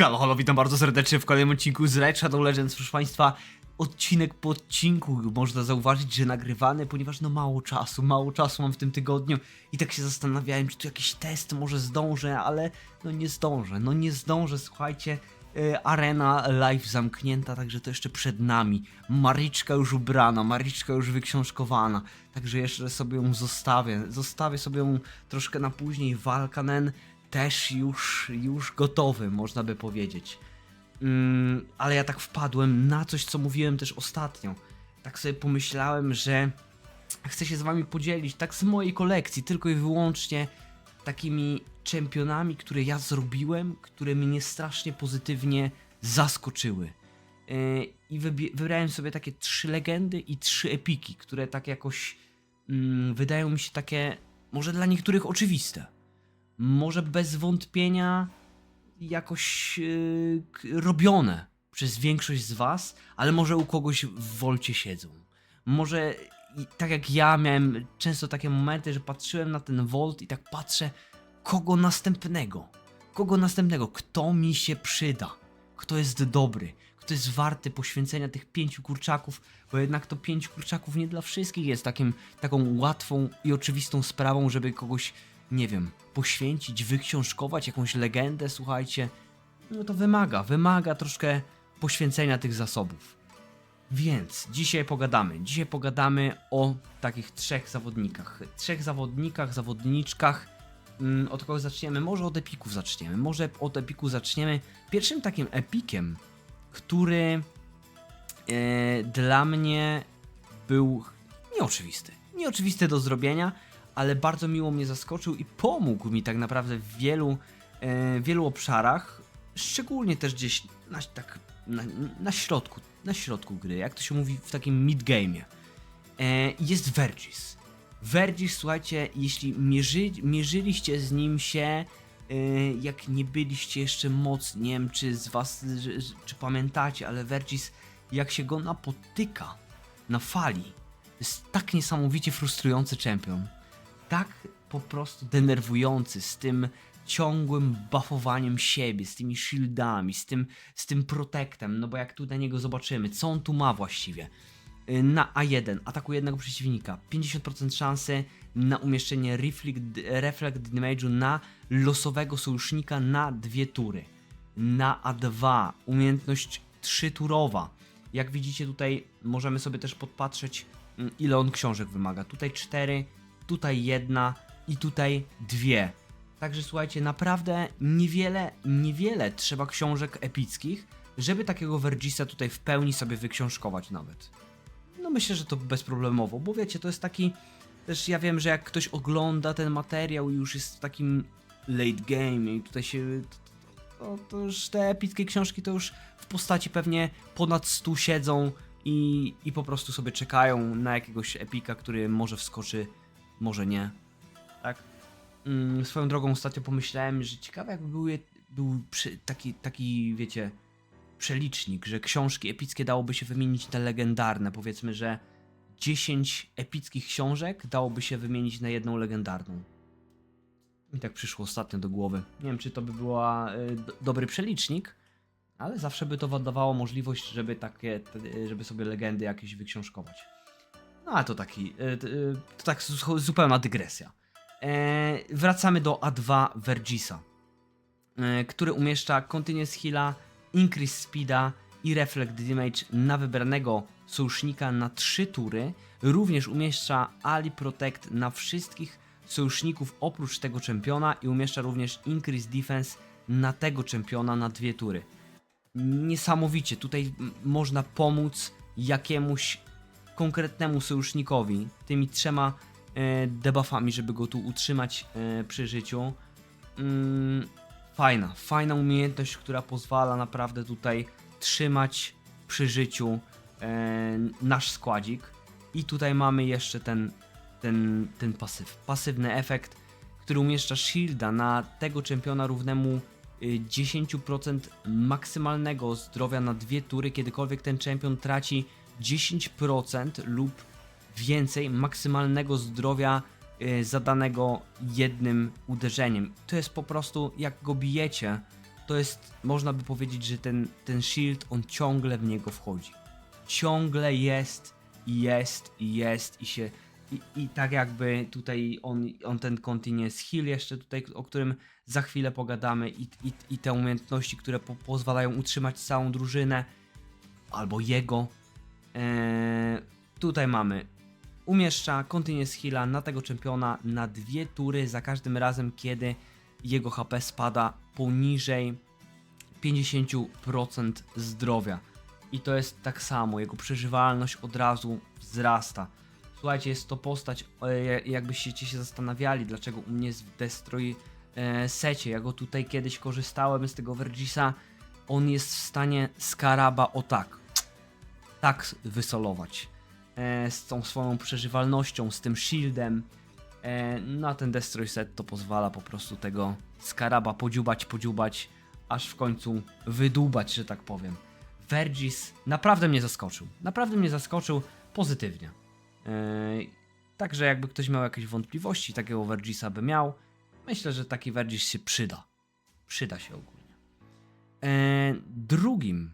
Halo, halo, witam bardzo serdecznie w kolejnym odcinku z Red Shadow Legends, proszę Państwa. Odcinek po odcinku, można zauważyć, że nagrywany, ponieważ no mało czasu, mało czasu mam w tym tygodniu i tak się zastanawiałem, czy tu jakiś test może zdążę, ale no nie zdążę, no nie zdążę, słuchajcie. e, Arena live zamknięta, także to jeszcze przed nami. Mariczka już ubrana, Mariczka już wyksiążkowana, także jeszcze sobie ją zostawię. Zostawię sobie ją troszkę na później. Walkanen też już, już gotowy, można by powiedzieć. Mm, ale ja tak wpadłem na coś, co mówiłem też ostatnio. Tak sobie pomyślałem, że chcę się z wami podzielić, tak z mojej kolekcji, tylko i wyłącznie takimi czempionami, które ja zrobiłem, które mnie strasznie pozytywnie zaskoczyły. Yy, I wybrałem sobie takie trzy legendy i trzy epiki, które tak jakoś mm, wydają mi się takie, może dla niektórych oczywiste. Może bez wątpienia jakoś yy, robione przez większość z was, ale może u kogoś w wolcie siedzą. Może tak jak ja miałem często takie momenty, że patrzyłem na ten Volt i tak patrzę, kogo następnego, kogo następnego, kto mi się przyda, kto jest dobry, kto jest warty poświęcenia tych pięciu kurczaków, bo jednak to pięć kurczaków nie dla wszystkich jest takim, taką łatwą i oczywistą sprawą, żeby kogoś, nie wiem, poświęcić, wyksiążkować jakąś legendę, słuchajcie, no to wymaga, wymaga troszkę poświęcenia tych zasobów. Więc dzisiaj pogadamy. Dzisiaj pogadamy o takich trzech zawodnikach. Trzech zawodnikach, zawodniczkach. Mm, Od kogo zaczniemy? Może od epików zaczniemy. Może od epiku zaczniemy. Pierwszym takim epikiem, który e, dla mnie był nieoczywisty. Nieoczywisty do zrobienia, ale bardzo miło mnie zaskoczył i pomógł mi tak naprawdę w wielu, e, wielu obszarach. Szczególnie też gdzieś na, tak, na, na środku, na środku gry, jak to się mówi w takim mid-game'ie. E, jest Vergis. Vergis, słuchajcie, jeśli mierzy, mierzyliście z nim się, e, jak nie byliście jeszcze mocni, nie wiem czy z was, że- czy pamiętacie, ale Vergis, jak się go napotyka na fali, jest tak niesamowicie frustrujący czempion. Tak po prostu denerwujący z tym ciągłym buffowaniem siebie, z tymi shieldami, z tym, z tym protectem, no bo jak tu niego zobaczymy, co on tu ma właściwie. Y, Na A1 atakuje jednego przeciwnika, 50% szansy na umieszczenie Reflect, reflect Damage'u na losowego sojusznika na dwie tury. Na A2 umiejętność trzyturowa. Jak widzicie tutaj możemy sobie też podpatrzeć mm, ile on książek wymaga. Tutaj cztery, tutaj jedna i tutaj dwie. Także słuchajcie, naprawdę niewiele, niewiele trzeba książek epickich, żeby takiego Vergisa tutaj w pełni sobie wyksiążkować nawet. No myślę, że to bezproblemowo, bo wiecie, to jest taki... Też ja wiem, że jak ktoś ogląda ten materiał i już jest w takim late game i tutaj się... To, to już te epickie książki to już w postaci pewnie ponad 100 siedzą i, i po prostu sobie czekają na jakiegoś epika, który może wskoczy, może nie. Tak? Mm, swoją drogą ostatnio pomyślałem, że ciekawe jakby były, był przy, taki, taki, wiecie, przelicznik, że książki epickie dałoby się wymienić na legendarne. Powiedzmy, że 10 epickich książek dałoby się wymienić na jedną legendarną. Mi tak przyszło ostatnio do głowy. Nie wiem, czy to by był dobry przelicznik, ale zawsze by to dawało możliwość, żeby takie, żeby sobie legendy jakieś wyksiążkować. No ale to taki, t- y, to tak zu- zupełna dygresja. E, wracamy do A2 Vergisa, e, który umieszcza Continuous Heal'a, Increase Speeda i Reflect Damage na wybranego sojusznika na 3 tury. Również umieszcza Ali Protect na wszystkich sojuszników oprócz tego czempiona i umieszcza również Increase Defense na tego czempiona na dwie tury. Niesamowicie, tutaj można pomóc jakiemuś konkretnemu sojusznikowi tymi trzema e, debuffami, żeby go tu utrzymać e, przy życiu. Mm, fajna, fajna umiejętność, która pozwala naprawdę tutaj trzymać przy życiu e, nasz składzik. I tutaj mamy jeszcze ten, ten, ten pasyw. Pasywny efekt, który umieszcza shielda na tego czempiona równemu y, 10% maksymalnego zdrowia na dwie tury, kiedykolwiek ten czempion traci 10% lub więcej maksymalnego zdrowia y, zadanego jednym uderzeniem. To jest po prostu, jak go bijecie, to jest, można by powiedzieć, że ten, ten shield, on ciągle w niego wchodzi. Ciągle jest i jest i jest i się... I, I tak jakby tutaj on, on ten continuous heal jeszcze tutaj, o którym za chwilę pogadamy i, i, i te umiejętności, które po, pozwalają utrzymać całą drużynę albo jego. Eee, tutaj mamy umieszcza Continuous Heala na tego czempiona na dwie tury za każdym razem, kiedy jego HP spada poniżej 50% zdrowia. I to jest tak samo, jego przeżywalność od razu wzrasta. Słuchajcie, jest to postać, e, jakbyście się zastanawiali, dlaczego u mnie jest w Destroy e, secie. Ja go tutaj kiedyś korzystałem z tego Vergisa. On jest w stanie Skaraba o tak, tak wysolować. E, z tą swoją przeżywalnością, z tym shieldem. E, na ten Destroy set to pozwala po prostu tego Skaraba podziubać, podziubać, aż w końcu wydubać, że tak powiem. Vergis naprawdę mnie zaskoczył. Naprawdę mnie zaskoczył pozytywnie. E, Także jakby ktoś miał jakieś wątpliwości, takiego Vergisa by miał, myślę, że taki Vergis się przyda. Przyda się ogólnie. E, drugim,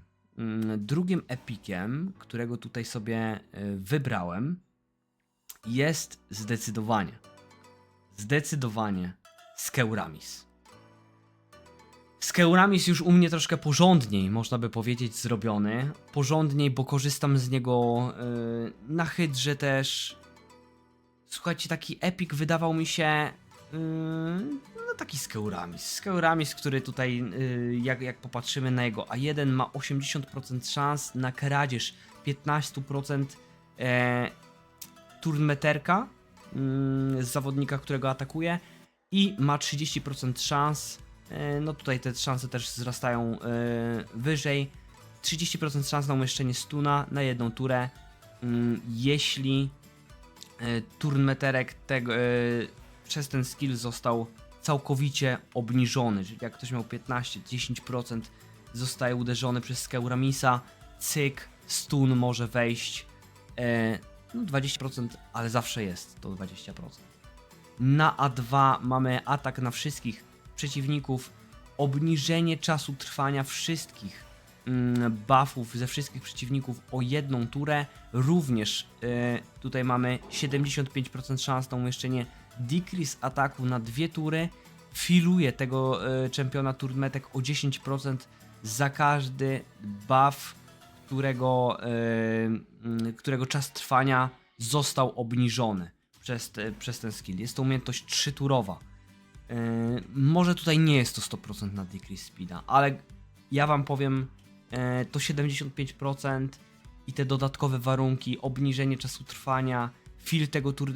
drugim epikiem, którego tutaj sobie e, wybrałem, jest zdecydowanie, zdecydowanie Skeuramis. Skeuramis już u mnie troszkę porządniej, można by powiedzieć, zrobiony. Porządniej, bo korzystam z niego yy, na hydrze też. Słuchajcie, taki epik wydawał mi się. Yy, taki Skeuramis. Skeuramis, który tutaj, yy, jak, jak popatrzymy na jego A1, ma 80% szans na kradzież, 15% e, turnmeterka mm, z zawodnika, którego atakuje i ma 30% szans. e, No tutaj te szanse też wzrastają e, wyżej. 30% szans na umieszczenie stuna na jedną turę. mm, Jeśli e, turnmeterek tego, przez ten skill został całkowicie obniżony, czyli jak ktoś miał 15-10% zostaje uderzony przez Skeuramisa, cyk, stun może wejść. E, no 20%, ale zawsze jest to 20%. Na A2 mamy atak na wszystkich przeciwników, obniżenie czasu trwania wszystkich mm, buffów ze wszystkich przeciwników o jedną turę. Również e, tutaj mamy 75% szans na umieszczenie decrease ataku na dwie tury. Filuje tego e, czempiona turmetek o 10% za każdy buff, którego, e, mm, którego czas trwania został obniżony przez, przez ten skill. Jest to umiejętność trzyturowa. Yy, może tutaj nie jest to 100% na decrease speeda, ale ja wam powiem, to 75% i te dodatkowe warunki, obniżenie czasu trwania, fil tego tur,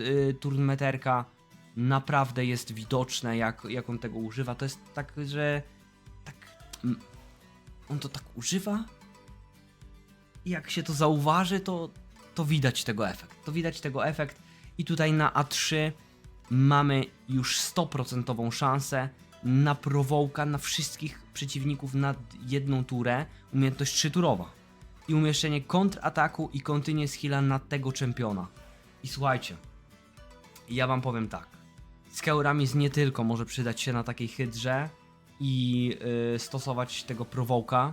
naprawdę jest widoczne, jak, jak on tego używa. To jest tak, że tak, mm, on to tak używa i jak się to zauważy, to, to widać tego efekt. To widać tego efekt i tutaj na A3 mamy już 100% szansę na prowołka na wszystkich przeciwników na jedną turę, umiejętność trzyturowa i umieszczenie kontrataku i continuous heala na tego czempiona. I słuchajcie, ja wam powiem tak. Skeuramis nie tylko może przydać się na takiej hydrze i yy, stosować tego prowołka,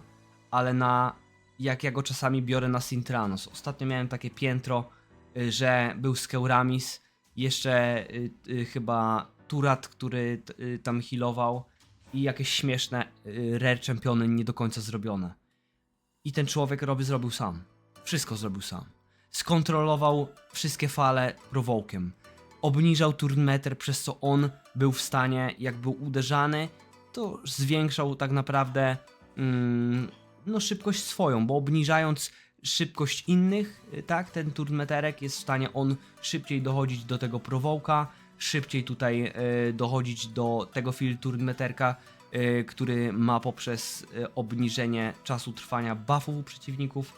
ale na jak ja go czasami biorę na Sintranos. Ostatnio miałem takie piętro, y, że był Skeuramis, jeszcze y, y, chyba Turat, który y, tam healował i jakieś śmieszne y, rare nie do końca zrobione. I ten człowiek robi, zrobił sam. Wszystko zrobił sam. Skontrolował wszystkie fale prowołkiem. Obniżał turnmeter, przez co on był w stanie, jak był uderzany, to zwiększał tak naprawdę mm, no, szybkość swoją, bo obniżając szybkość innych, y, tak, ten turnmeterek jest w stanie on szybciej dochodzić do tego prowołka, szybciej tutaj y, dochodzić do tego field turnmeterka, y, który ma poprzez y, obniżenie czasu trwania buffów przeciwników.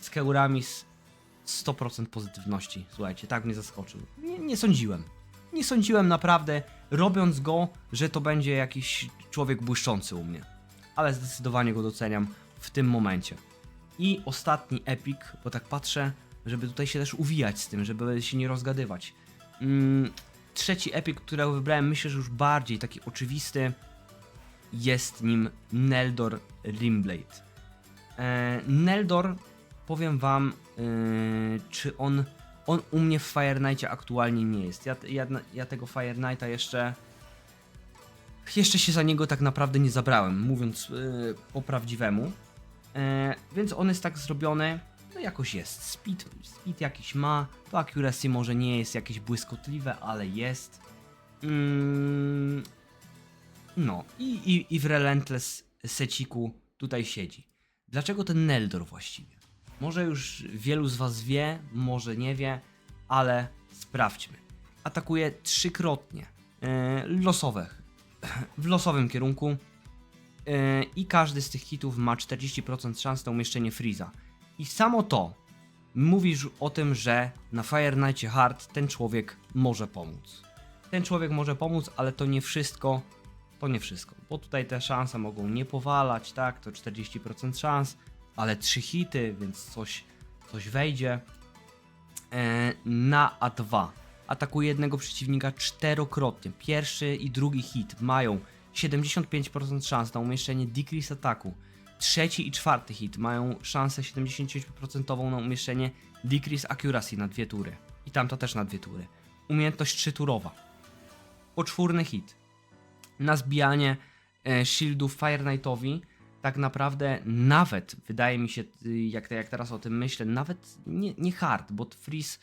Skeuramis 100% pozytywności, słuchajcie, tak mnie zaskoczył. Nie, nie sądziłem. Nie sądziłem naprawdę, robiąc go, że to będzie jakiś człowiek błyszczący u mnie. Ale zdecydowanie go doceniam w tym momencie. I ostatni epik, bo tak patrzę, żeby tutaj się też uwijać z tym, żeby się nie rozgadywać. Mm, trzeci epik, którego wybrałem, myślę, że już bardziej taki oczywisty. jest nim Neldor Rimblade. E, Neldor, powiem wam, e, czy on, on u mnie w Fire Knight'cie aktualnie nie jest. Ja, ja, ja tego Fire Knighta jeszcze jeszcze się za niego tak naprawdę nie zabrałem, mówiąc e, po prawdziwemu. E, więc on jest tak zrobiony, no jakoś jest. Speed, speed jakiś ma, to accuracy może nie jest jakieś błyskotliwe, ale jest. Mm, no i, i, i w Relentless seciku tutaj siedzi. Dlaczego ten Neldor właściwie? Może już wielu z was wie, może nie wie, ale sprawdźmy. Atakuje trzykrotnie, e, losowych, w losowym kierunku e, i każdy z tych hitów ma 40% szans na umieszczenie Freeza. I samo to mówi już o tym, że na Fire Knight'cie Hard ten człowiek może pomóc. Ten człowiek może pomóc, ale to nie wszystko. To nie wszystko, bo tutaj te szanse mogą nie powalać, tak? To 40% szans, ale 3 hity, więc coś, coś wejdzie. E, na A2 atakuje jednego przeciwnika czterokrotnie. Pierwszy i drugi hit mają 75% szans na umieszczenie decrease ataku. Trzeci i czwarty hit mają szansę 75% na umieszczenie decrease accuracy na dwie tury. I tamta też na dwie tury. Umiejętność trzyturowa. Poczwórny hit. Na zbijanie e, shieldów Fire Knightowi tak naprawdę nawet, wydaje mi się, y, jak, jak teraz o tym myślę, nawet nie, nie hard, bo freeze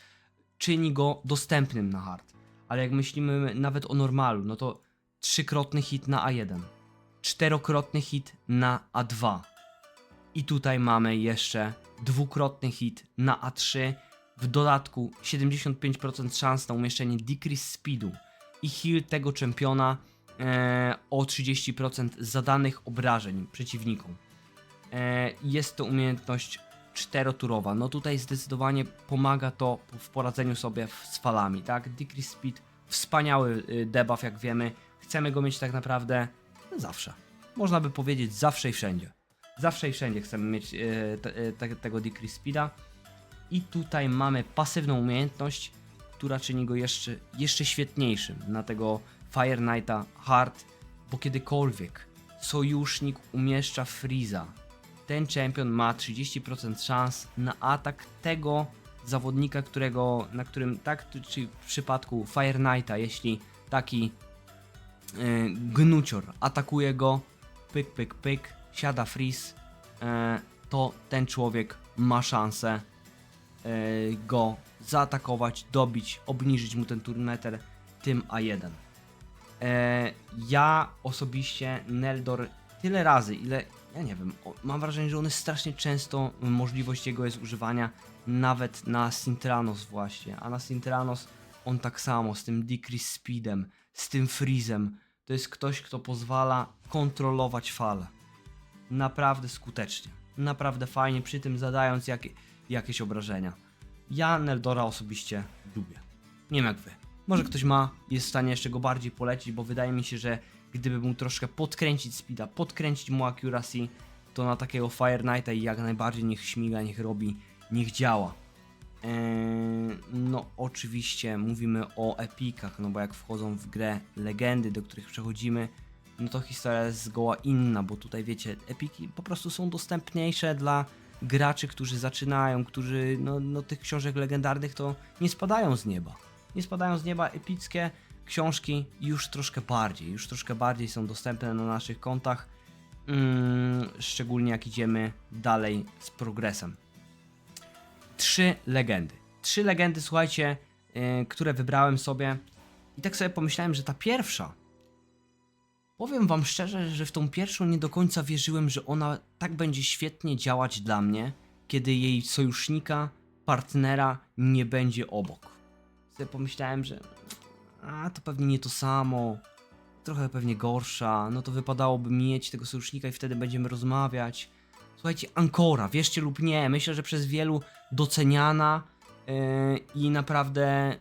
czyni go dostępnym na hard. Ale jak myślimy nawet o normalu, no to trzykrotny hit na A1, czterokrotny hit na A2 i tutaj mamy jeszcze dwukrotny hit na A3, w dodatku 75% szans na umieszczenie decrease speedu i heal tego czempiona e, o 30% zadanych obrażeń przeciwnikom. E, jest to umiejętność czteroturowa. No tutaj zdecydowanie pomaga to w poradzeniu sobie z falami, tak? Decrease speed, wspaniały y, debuff jak wiemy. Chcemy go mieć tak naprawdę zawsze. Można by powiedzieć zawsze i wszędzie. Zawsze i wszędzie chcemy mieć y, te, y, te, tego decrease speeda. I tutaj mamy pasywną umiejętność, która czyni go jeszcze, jeszcze świetniejszym na tego Fire Knighta Hard, bo kiedykolwiek sojusznik umieszcza Freeza, ten czempion ma 30% szans na atak tego zawodnika, którego, na którym, tak, tu- czy w przypadku Fire Knighta, jeśli taki e, gnucior atakuje go, pyk, pyk, pyk, siada freeze, e, to ten człowiek ma szansę e, go zaatakować, dobić, obniżyć mu ten turneter tym A1. E, ja osobiście Neldor tyle razy, ile ja nie wiem, mam wrażenie, że on jest strasznie często, możliwość jego jest używania nawet na Sintranos właśnie, a na Sintranos on tak samo, z tym decrease speedem, z tym freezem, to jest ktoś, kto pozwala kontrolować falę. Naprawdę skutecznie, naprawdę fajnie, przy tym zadając jakie, jakieś obrażenia. Ja Neldora osobiście lubię. Nie wiem jak wy. Może ktoś ma, jest w stanie jeszcze go bardziej polecić, bo wydaje mi się, że gdyby mu troszkę podkręcić speeda, podkręcić mu accuracy, to na takiego Fire Knighta i jak najbardziej niech śmiga, niech robi, niech działa. Eee, no oczywiście mówimy o epikach, no bo jak wchodzą w grę legendy, do których przechodzimy, no to historia jest zgoła inna, bo tutaj wiecie, epiki po prostu są dostępniejsze dla graczy, którzy zaczynają, którzy, no, no tych książek legendarnych to nie spadają z nieba. Nie spadają z nieba epickie książki już troszkę bardziej, już troszkę bardziej są dostępne na naszych kontach, mm, szczególnie jak idziemy dalej z progresem. Trzy legendy. Trzy legendy, słuchajcie, yy, które wybrałem sobie i tak sobie pomyślałem, że ta pierwsza Powiem wam szczerze, że w tą pierwszą nie do końca wierzyłem, że ona tak będzie świetnie działać dla mnie, kiedy jej sojusznika, partnera nie będzie obok. Sobie pomyślałem, że a to pewnie nie to samo, trochę pewnie gorsza, no to wypadałoby mieć tego sojusznika i wtedy będziemy rozmawiać. Słuchajcie, Ankora, wierzcie lub nie, myślę, że przez wielu doceniana yy, i naprawdę,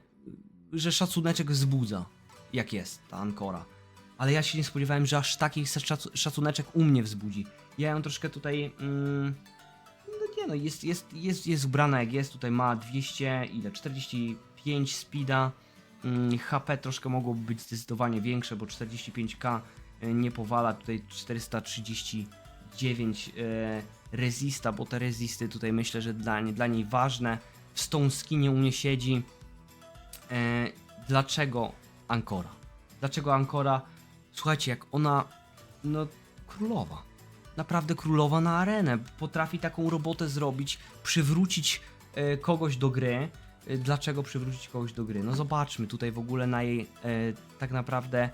że szacuneczek wzbudza, jak jest ta Ankora ale ja się nie spodziewałem, że aż taki szacu- szacuneczek u mnie wzbudzi. Ja ją troszkę tutaj. Mm, no nie no, jest, jest, jest, jest ubrana jak jest, tutaj ma 200, ile? 45 speeda. Mm, HP troszkę mogłoby być zdecydowanie większe, bo 45k e, nie powala. Tutaj 439 e, resista, bo te resisty tutaj myślę, że dla, dla niej ważne. W Stone Skinie u mnie siedzi. E, dlaczego Ankora? Dlaczego Ankora? Słuchajcie, jak ona, no, królowa. Naprawdę królowa na arenę. Potrafi taką robotę zrobić, przywrócić kogoś do gry. E, Dlaczego przywrócić kogoś do gry? No zobaczmy tutaj w ogóle na jej e, tak naprawdę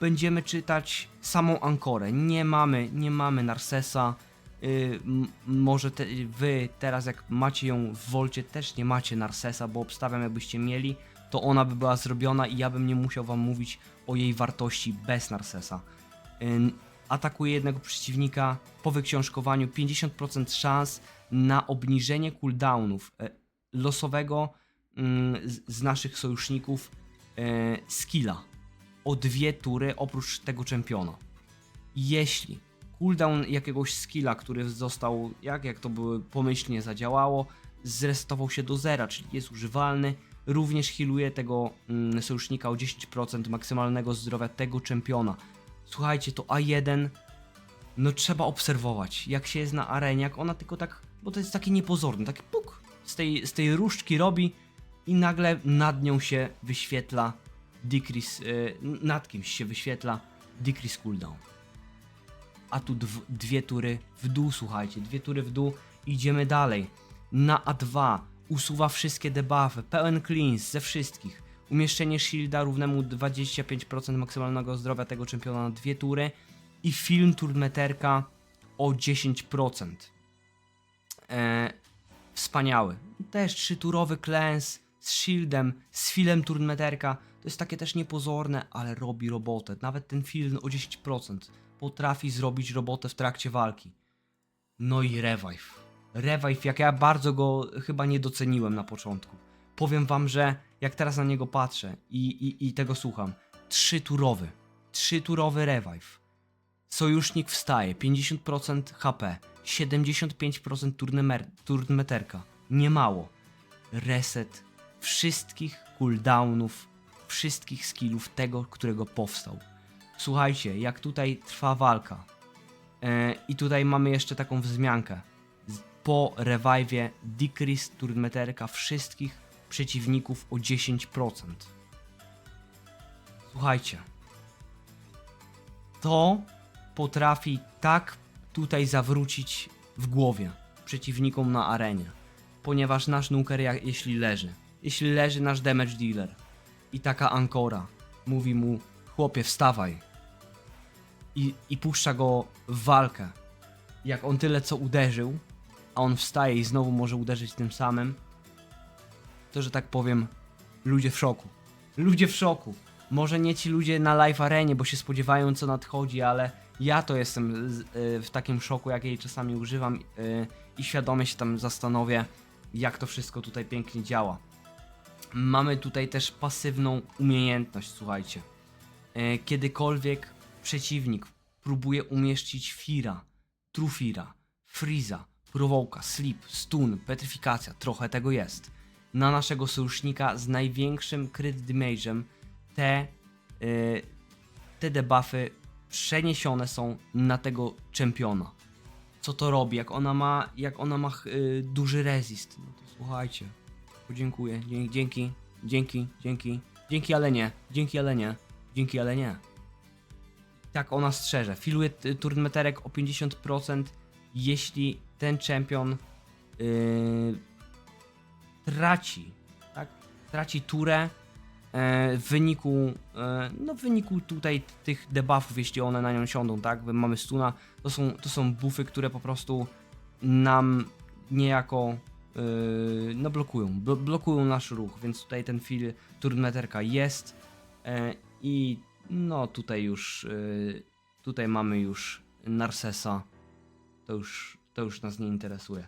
będziemy czytać samą Ankorę. Nie mamy, nie mamy Narsesa. Y, może te, wy teraz jak macie ją w Wolcie też nie macie Narsesa, bo obstawiam jakbyście mieli, to ona by była zrobiona i ja bym nie musiał wam mówić o jej wartości bez Narsesa. Ym, atakuje jednego przeciwnika po wyksiążkowaniu 50% szans na obniżenie cooldownów e, losowego mm, z, naszych sojuszników e, skilla o dwie tury oprócz tego czempiona. Jeśli cooldown jakiegoś skilla, który został, jak, jak to były pomyślnie zadziałało, zresetował się do zera, czyli jest używalny, również healuje tego mm, sojusznika o 10% maksymalnego zdrowia tego czempiona. Słuchajcie, to A1, no trzeba obserwować, jak się jest na arenie, jak ona tylko tak, bo to jest takie niepozorne, taki puk z tej, z tej różdżki robi i nagle nad nią się wyświetla decrease, y, nad kimś się wyświetla decrease cooldown. A tu dw, dwie tury w dół, słuchajcie, dwie tury w dół, idziemy dalej. Na A2 usuwa wszystkie debuffy, pełen cleanse ze wszystkich. Umieszczenie shielda równemu 25% maksymalnego zdrowia tego czempiona na dwie tury i film turmeterka o 10%. E, wspaniały. Też trzyturowy klęs z shieldem, z filem turmeterka. To jest takie też niepozorne, ale robi robotę. Nawet ten film o 10% potrafi zrobić robotę w trakcie walki. No i Revive. Revive, jak ja bardzo go chyba nie doceniłem na początku. Powiem wam, że jak teraz na niego patrzę i, i, i tego słucham, trzyturowy, trzyturowy Revive. Sojusznik wstaje, 50% HP, 75% turnemer- turnmeterka. Nie mało. Reset wszystkich cooldownów, wszystkich skillów tego, którego powstał. Słuchajcie, jak tutaj trwa walka. E, I tutaj mamy jeszcze taką wzmiankę. Po revive'ie decrease turnmeterka wszystkich przeciwników o 10%. Słuchajcie. To potrafi tak tutaj zawrócić w głowie przeciwnikom na arenie. Ponieważ nasz nuker, jak, jeśli leży, jeśli leży nasz damage dealer i taka ankora mówi mu, chłopie, wstawaj i, i puszcza go w walkę. Jak on tyle co uderzył, a on wstaje i znowu może uderzyć tym samym, to że tak powiem, ludzie w szoku. Ludzie w szoku. Może nie ci ludzie na live arenie, bo się spodziewają co nadchodzi, ale ja to jestem y, w takim szoku, jak jej czasami używam y, i świadomie się tam zastanowię, jak to wszystko tutaj pięknie działa. Mamy tutaj też pasywną umiejętność, słuchajcie. E, Kiedykolwiek przeciwnik próbuje umieścić Fira, Trufira, Freeza, Prowołka, Sleep, Stun, Petryfikacja, trochę tego jest. Na naszego sojusznika z największym crit damage'em te, te debuffy przeniesione są na tego czempiona. Co to robi? Jak ona ma, jak ona ma y, duży resist, no to słuchajcie. Podziękuję. Dzie- Dzięki, dzięki, dzięki. Dzięki, ale nie. Dzięki, ale nie. Dzięki, ale nie. Tak ona strzeże. Filuje turnmeterek o 50%, jeśli ten czempion yy, traci, tak? Traci turę w wyniku, e, no w wyniku tutaj tych debuffów, jeśli one na nią siądą, tak? Mamy stuna, to są, to są buffy, które po prostu nam niejako yy, no blokują, blo- blokują nasz ruch, więc tutaj ten fil turnmeterka jest. E, i no tutaj już tutaj mamy już Narsesa. To już, to już nas nie interesuje.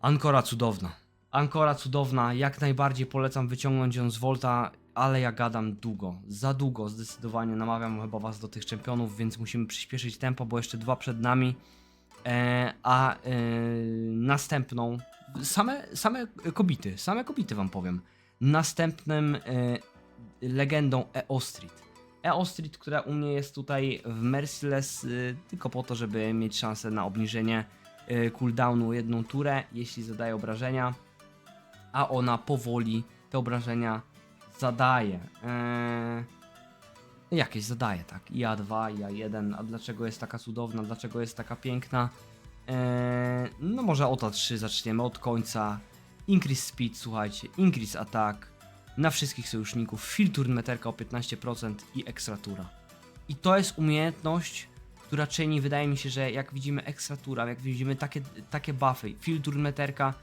Ankora cudowna Ankora cudowna, jak najbardziej polecam wyciągnąć ją z Volta, ale ja gadam długo, za długo zdecydowanie namawiam chyba was do tych czempionów, więc musimy przyspieszyć tempo, bo jeszcze dwa przed nami. E, a e, następną, same, same kobity, same kobity wam powiem. Następnym e, legendą EO Street która u mnie jest tutaj w Merciless y, tylko po to, żeby mieć szansę na obniżenie y, cooldownu jedną turę, jeśli zadaje obrażenia, a ona powoli te obrażenia zadaje. Eee, jakieś zadaje, tak. I A2, i A1, a dlaczego jest taka cudowna, dlaczego jest taka piękna? Eee, no może od A3 zaczniemy, od końca. Increase speed, słuchajcie, increase attack na wszystkich sojuszników, filtr meterka o 15% i ekstratura. I to jest umiejętność, która czyni, wydaje mi się, że jak widzimy ekstratura, jak widzimy takie, takie buffy, filtr meterka,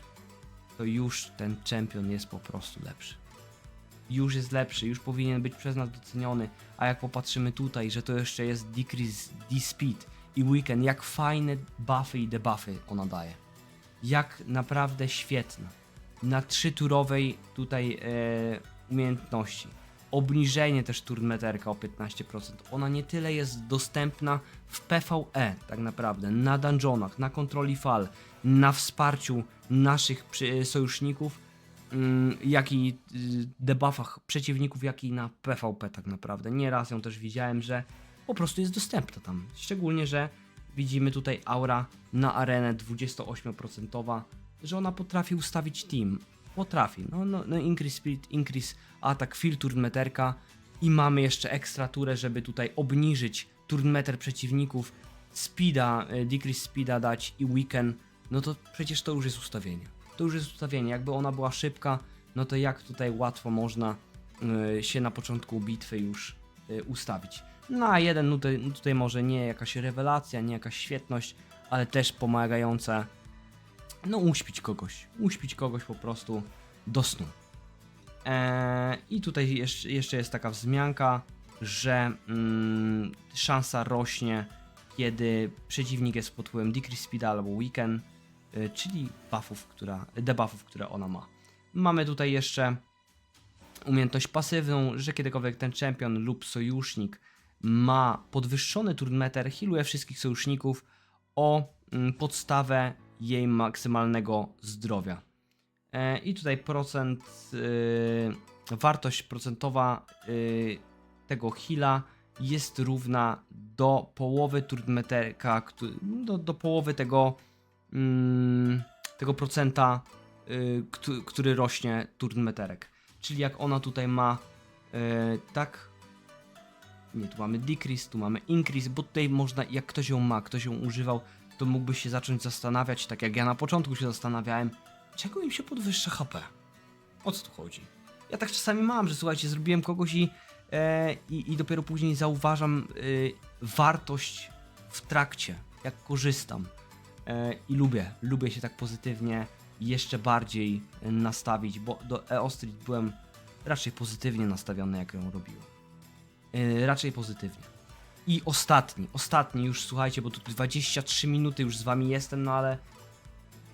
to już ten champion jest po prostu lepszy. Już jest lepszy, już powinien być przez nas doceniony, a jak popatrzymy tutaj, że to jeszcze jest decrease D-speed i weekend, jak fajne buffy i debuffy ona daje. Jak naprawdę świetna. Na trzyturowej tutaj e, umiejętności. Obniżenie też turnmeterka o 15%. Ona nie tyle jest dostępna w PvE tak naprawdę, na dungeonach, na kontroli fal, na wsparciu naszych sojuszników, mm, jak i y, debuffach przeciwników, jak i na PvP tak naprawdę. Nieraz ją też widziałem, że po prostu jest dostępna tam. Szczególnie, że widzimy tutaj aura na arenę 28%, że ona potrafi ustawić team. Potrafi. No, no, no increase speed, increase atak, fill turnmeterka i mamy jeszcze ekstra turę, żeby tutaj obniżyć turnmeter przeciwników, speeda, e, decrease speeda dać i weekend, no to przecież to już jest ustawienie. To już jest ustawienie. Jakby ona była szybka, no to jak tutaj łatwo można y, się na początku bitwy już y, ustawić. No a jeden no tutaj, no tutaj może nie jakaś rewelacja, nie jakaś świetność, ale też pomagające no uśpić kogoś, uśpić kogoś po prostu do snu. Eee, I tutaj jeszcze, jest taka wzmianka, że mm, szansa rośnie, kiedy przeciwnik jest pod wpływem Decrease Speed albo Weaken, czyli buffów, która, debuffów, które ona ma. Mamy tutaj jeszcze umiejętność pasywną, że kiedykolwiek ten champion lub sojusznik ma podwyższony turnmeter, healuje wszystkich sojuszników o mm, podstawę jej maksymalnego zdrowia. E, I tutaj procent, y, wartość procentowa y, tego heala jest równa do połowy turnmeterka, do, do połowy tego, mm, tego procenta, y, któ- który rośnie turnmeterek. Czyli jak ona tutaj ma y, tak nie, tu mamy decrease, tu mamy increase, bo tutaj można, jak ktoś ją ma, ktoś ją używał, to mógłby się zacząć zastanawiać, tak jak ja na początku się zastanawiałem, czego im się podwyższa HP? O co tu chodzi? Ja tak czasami mam, że słuchajcie, zrobiłem kogoś i, e, i, i dopiero później zauważam y, wartość w trakcie, jak korzystam. E, I lubię, lubię się tak pozytywnie jeszcze bardziej e, nastawić, bo do EO Street byłem raczej pozytywnie nastawiony, jak ją robiłem. E, raczej pozytywnie. I ostatni, ostatni już słuchajcie, bo tu 23 minuty już z wami jestem, no ale.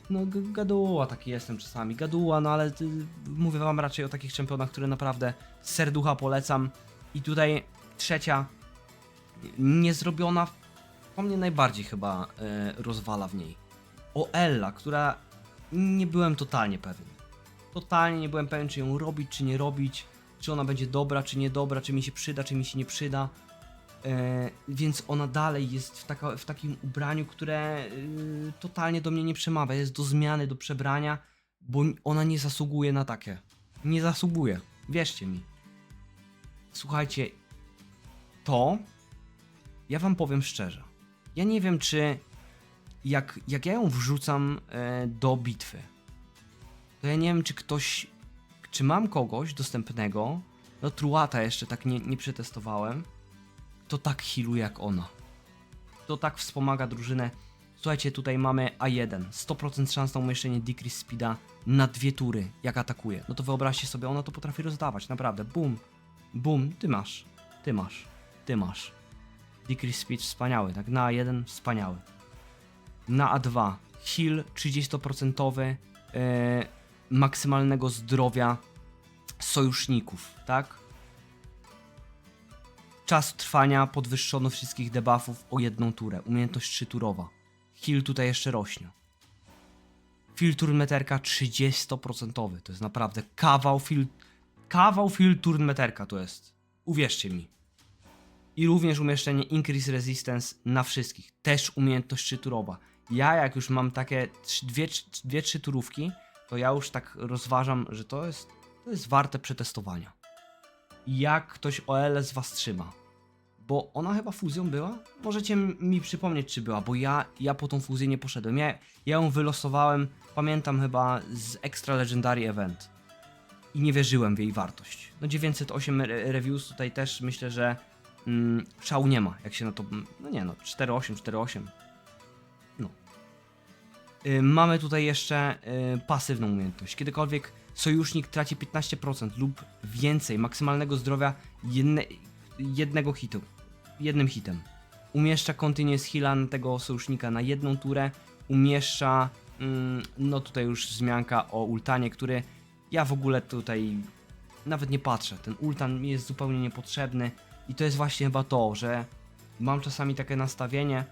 No, gaduła taki jestem czasami. Gaduła, no ale ty, mówię wam raczej o takich czempionach, które naprawdę serducha polecam. I tutaj trzecia, niezrobiona, po mnie najbardziej chyba e, rozwala w niej. O Ella, która nie byłem totalnie pewien. Totalnie nie byłem pewien, czy ją robić, czy nie robić, czy ona będzie dobra, czy niedobra, czy mi się przyda, czy mi się nie przyda. E, więc ona dalej jest w, taka, w takim ubraniu, które y, totalnie do mnie nie przemawia. Jest do zmiany, do przebrania, bo ona nie zasługuje na takie. Nie zasługuje. Wierzcie mi. Słuchajcie, to ja wam powiem szczerze. Ja nie wiem, czy jak, jak ja ją wrzucam e, do bitwy, to ja nie wiem, czy ktoś, czy mam kogoś dostępnego, no Truata jeszcze tak nie, nie przetestowałem, to tak healuje jak ona. To tak wspomaga drużynę. Słuchajcie, tutaj mamy A1. 100% szans na umieszczenie decrease speeda na dwie tury, jak atakuje. No to wyobraźcie sobie, ona to potrafi rozdawać, naprawdę. Bum, bum, ty masz, ty masz, ty masz. Decrease speed wspaniały, tak? Na A1 wspaniały. Na A2 heal 30% e, maksymalnego zdrowia sojuszników, tak? Czas trwania podwyższono wszystkich debuffów o jedną turę. Umiejętność trzyturowa. Heal tutaj jeszcze rośnie. Filtr meterka 30%. To jest naprawdę kawał fil... Kawał filtr meterka to jest. Uwierzcie mi. I również umieszczenie Increase Resistance na wszystkich. Też umiejętność trzyturowa. Ja jak już mam takie trzy- dwie, trzy- dwie trzy turówki, to ja już tak rozważam, że to jest, to jest warte przetestowania. Jak ktoś OL z was trzyma? Bo ona chyba fuzją była? Możecie mi przypomnieć, czy była, bo ja, ja po tą fuzję nie poszedłem. Ja, ja ją wylosowałem, pamiętam chyba z Extra Legendary Event. I nie wierzyłem w jej wartość. No 908 re- reviews tutaj też myślę, że mm, szału nie ma, jak się na to... No nie no, 4.8, 4.8. No. Y, mamy tutaj jeszcze y, pasywną umiejętność. Kiedykolwiek sojusznik traci 15% lub więcej maksymalnego zdrowia jedne, jednego hitu, jednym hitem. Umieszcza Continuous Heala tego sojusznika na jedną turę. Umieszcza, mm, no tutaj już wzmianka o ultanie, który ja w ogóle tutaj nawet nie patrzę. Ten ultan jest zupełnie niepotrzebny i to jest właśnie chyba to, że mam czasami takie nastawienie,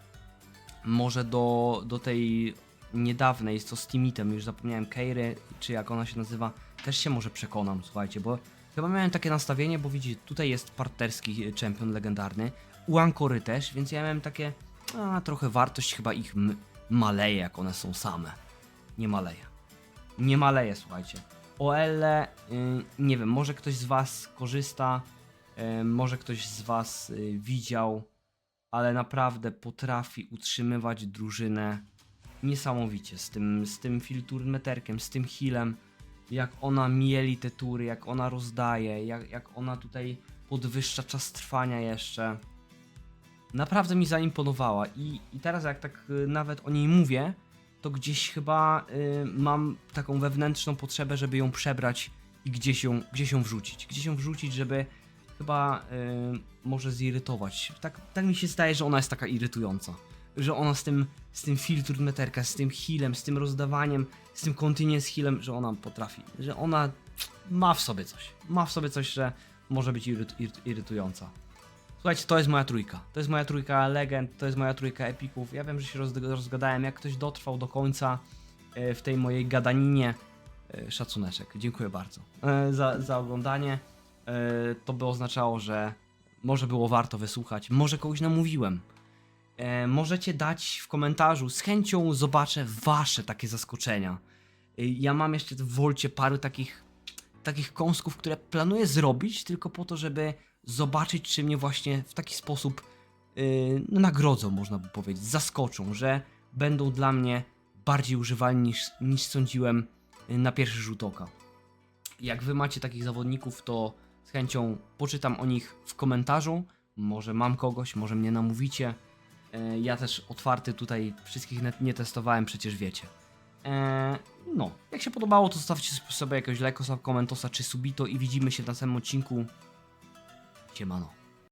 może do, do tej niedawnej, jest to z Timitem, już zapomniałem, Keiry, czy jak ona się nazywa, też się może przekonam, słuchajcie, bo chyba miałem takie nastawienie, bo widzicie, tutaj jest partnerski czempion legendarny, u Ankory też, więc ja miałem takie, a trochę wartość chyba ich maleje, jak one są same. Nie maleje. Nie maleje, słuchajcie. OL, y, nie wiem, może ktoś z Was korzysta, może ktoś z Was y, widział, ale naprawdę potrafi utrzymywać drużynę niesamowicie z tym, z tym filturmeterkiem, z tym healem, jak ona mieli te tury, jak ona rozdaje, jak, jak ona tutaj podwyższa czas trwania jeszcze. Naprawdę mi zaimponowała i, i teraz jak tak y, nawet o niej mówię, to gdzieś chyba y, mam taką wewnętrzną potrzebę, żeby ją przebrać i gdzieś ją, gdzieś ją wrzucić. Gdzieś ją wrzucić, żeby chyba y, może zirytować. Tak, tak mi się zdaje, że ona jest taka irytująca. Że ona z tym, z tym filtr meterka, z tym healem, z tym rozdawaniem, z tym continuous healem, że ona potrafi. Że ona ma w sobie coś. Ma w sobie coś, że może być iryt, iryt, irytująca. Słuchajcie, to jest moja trójka. To jest moja trójka legend, to jest moja trójka epików. Ja wiem, że się roz, rozgadałem. Jak ktoś dotrwał do końca e, w tej mojej gadaninie, e, szacuneczek. Dziękuję bardzo e, za, za oglądanie. E, To by oznaczało, że może było warto wysłuchać, może kogoś namówiłem. E, Możecie dać w komentarzu, z chęcią zobaczę wasze takie zaskoczenia. E, Ja mam jeszcze w Wolcie paru takich takich kąsków, które planuję zrobić, tylko po to, żeby zobaczyć, czy mnie właśnie w taki sposób no, nagrodzą, można by powiedzieć, zaskoczą, że będą dla mnie bardziej używalni niż, niż sądziłem na pierwszy rzut oka. Jak wy macie takich zawodników, to z chęcią poczytam o nich w komentarzu. Może mam kogoś, może mnie namówicie. Yy, Ja też otwarty tutaj wszystkich nie testowałem, przecież wiecie. Eee, no, jak się podobało, to zostawcie sobie jakiegoś lajkosa, komentosa czy subito i widzimy się na samym odcinku. Siemano.